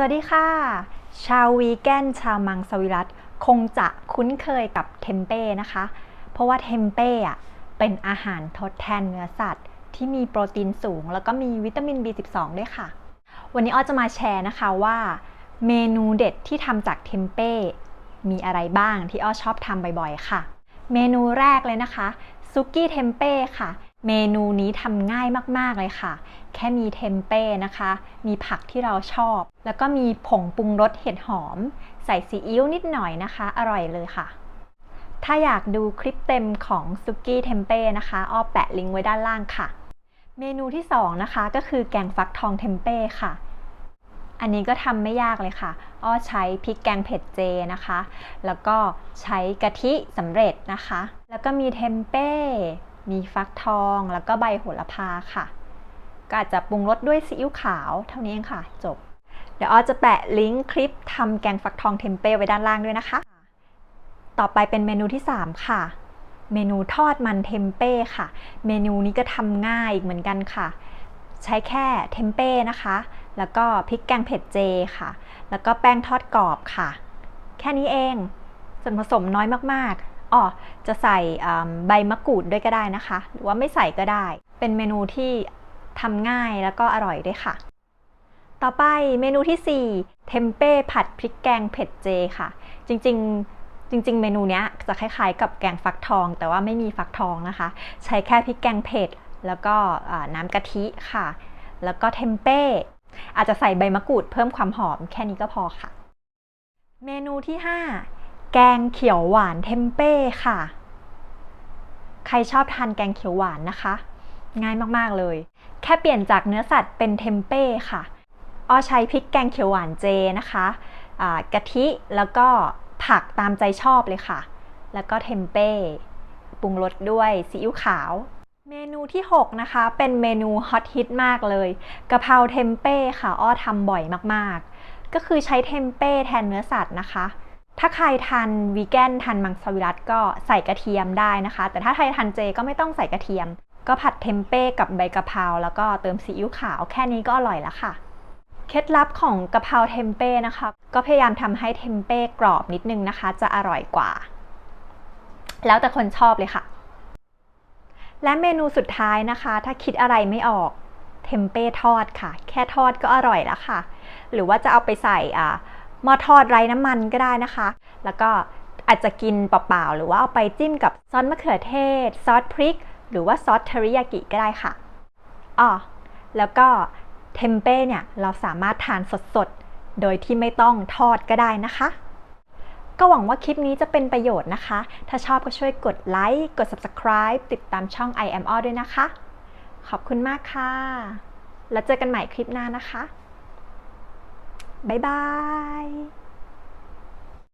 สวัสดีค่ะ ชาววีแกนชาวมังสวิรัตคงจะคุ้นเคยกับเทมเป้นะคะ เพราะว่าเทมเป้อะเป็นอาหารทดแทนเนื้อสัตว์ ที่มีโปรตีนสูง แล้วก็มีวิตามิน B12 ด้วยค่ะ วันนี้อ้อจะมาแชร์นะคะว่า เมนูเด็ดที่ทำจากเทมเป้มีอะไรบ้างที่อ้อชอบทำบ่อยๆ ค่ะ เมนูแรกเลยนะคะซุกี้เทมเป้ค่ะ เมนูนี้ทำง่ายมาก ๆ เลยค่ะ แค่มีเทมเป้นะคะ มีผักที่เราชอบ แล้วก็มีผงปรุงรสเห็ดหอม ใส่ซีอิ๊วนิดหน่อยนะคะ อร่อยเลยค่ะ ถ้าอยากดูคลิปเต็มของซุกี้เทมเป้นะคะ อ้อแปะลิงก์ไว้ด้านล่างค่ะ เมนูที่สองนะคะ ก็คือแกงฟักทองเทมเป้ค่ะ อันนี้ก็ทำไม่ยากเลยค่ะ อ้อใช้พริกแกงเผ็ดเจนะคะ แล้วก็ใช้กะทิสำเร็จนะคะ แล้วก็มีเทมเป้ มีฟักทองแล้วก็ใบโหระพาค่ะ ก็อาจจะปรุงรสด้วยซีอิ๊วขาวเท่านี้เองค่ะ จบ เดี๋ยวอ้อจะแปะลิงก์คลิปทำแกงฟักทองเทมเป้ไว้ด้านล่างด้วยนะคะ ต่อไปเป็นเมนูที่ 3 ค่ะ เมนูทอดมันเทมเป้ค่ะ เมนูนี้ก็ทำง่ายอีกเหมือนกันค่ะ ใช้แค่เทมเป้นะคะ แล้วก็พริกแกงเผ็ดเจค่ะ แล้วก็แป้งทอดกรอบค่ะ แค่นี้เองส่วนผสมน้อยมากๆ อ๋อจะใส่ใบมะกรูดด้วยก็ได้นะคะ หรือว่าไม่ใส่ก็ได้ เป็นเมนูที่ทำง่ายแล้วก็อร่อยด้วยค่ะ ต่อไปเมนูที่ 4 เทมเป้ผัดพริกแกงเผ็ดเจค่ะ จริงๆจริง ๆ เมนูนี้จะคล้ายๆ กับแกงฟักทอง แต่ว่าไม่มีฟักทองนะคะ ใช้แค่พริกแกงเผ็ดแล้วก็น้ำกะทิค่ะ แล้วก็เทมเป้อาจจะใส่ใบมะกรูดเพิ่มความหอมแค่นี้ก็พอค่ะ เมนูที่ 5 แกงเขียวหวานเทมเป้ค่ะ ใครชอบทานแกงเขียวหวานนะคะ ง่ายมากๆเลย แค่เปลี่ยนจากเนื้อสัตว์เป็นเทมเป้ค่ะอ้อใช้พริกแกงเขียวหวานเจนะคะะกะทิแล้วก็ผักตามใจชอบเลยค่ะ แล้วก็เทมเป้ปรุงรสด้วยซีอิ๊วขาว เมนูที่ 6 นะคะ เป็นเมนูฮอตฮิตมากเลยกะเพราเทมเป้ค่ะ อ้อทำบ่อยมากๆ ก็คือใช้เทมเป้แทนเนื้อสัตว์นะคะ ถ้าใครทานวีแกนทานมังสวิรัตก็ใส่กระเทียมได้นะคะ แต่ถ้าใครทานเจก็ไม่ต้องใส่กระเทียม ก็ผัดเทมเป้กับใบกะเพราแล้วก็เติมซีอิ๊วขาวแค่นี้ก็อร่อยแล้วค่ะ เคล็ดลับของกะเพราเทมเป้นะคะ ก็พยายามทำให้เทมเป้กรอบนิดนึงนะคะ จะอร่อยกว่า แล้วแต่คนชอบเลยค่ะ และเมนูสุดท้ายนะคะ ถ้าคิดอะไรไม่ออกเทมเป้ทอดค่ะ แค่ทอดก็อร่อยแล้วค่ะ หรือว่าจะเอาไปใส่อ่า หม้อทอดไร้น้ำมันก็ได้นะคะ แล้วก็อาจจะกินเปล่าๆ หรือว่าเอาไปจิ้มกับซอสมะเขือเทศ ซอสพริก หรือว่าซอสเทริยากิก็ได้ค่ะอ๋อแล้วก็เทมเป้เนี่ยเราสามารถทานสดๆ โดยที่ไม่ต้องทอดก็ได้นะคะ ก็หวังว่าคลิปนี้จะเป็นประโยชน์นะคะ ถ้าชอบก็ช่วยกดไลค์ กด subscribe ติดตามช่อง I am all ด้วยนะคะ ขอบคุณมากค่ะ แล้วเจอกันใหม่คลิปหน้านะคะ บ๊ายบาย